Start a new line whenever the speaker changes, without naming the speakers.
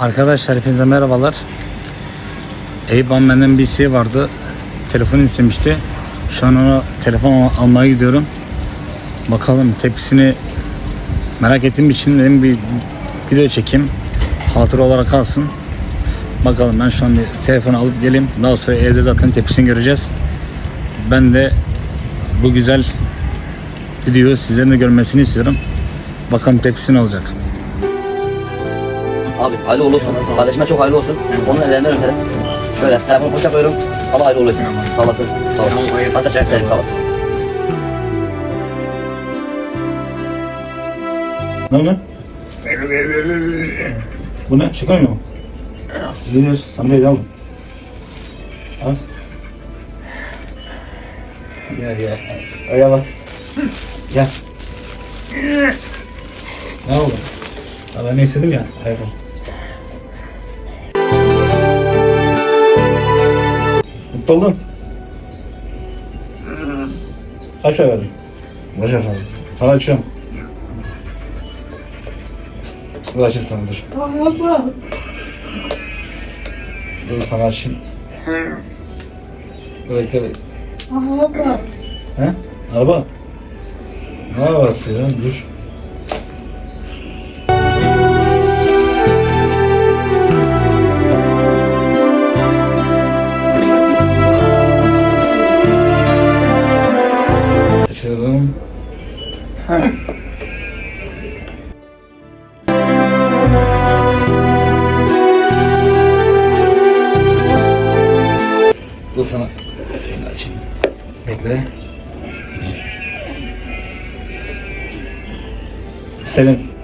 Arkadaşlar hepinize merhabalar. Eyüp'ün benden isteği vardı. Telefon istemişti. Şu an ona telefon al- almaya gidiyorum. Bakalım tepkisini merak ettiğim için dedim bir video çekeyim. Hatıra olarak kalsın. Bakalım ben şu an bir telefon alıp geleyim. Daha sonra evde zaten tepkisini göreceğiz. Ben de bu güzel videoyu sizlerin de görmesini istiyorum. Bakalım tepkisi ne olacak.
Abi hayırlı uğurlu olsun. Kardeşime çok hayırlı olsun. Onun ellerinden öperim. Şöyle telefonu poşa koyuyorum. Allah hayırlı uğurlu olsun. Sağ olasın. Sağ olasın. Hasta ederim. Sağ olasın.
Ne bu? Bu ne? Şaka mı? Yunus, sana bir al. Al. Gel gel. Ayağa bak. Gel. Ne oldu? Ya ben ne istedim ya. Ayağa oldun. Kaç verdin? Kaç verdin? Sana açıyorum. Dur açayım sana dur. Dur sana açayım. Dur bekle bekle.
Araba.
He? Araba? Ne arabası ya? Dur. Dur sana. Şöyle açayım. Bekle. Selim.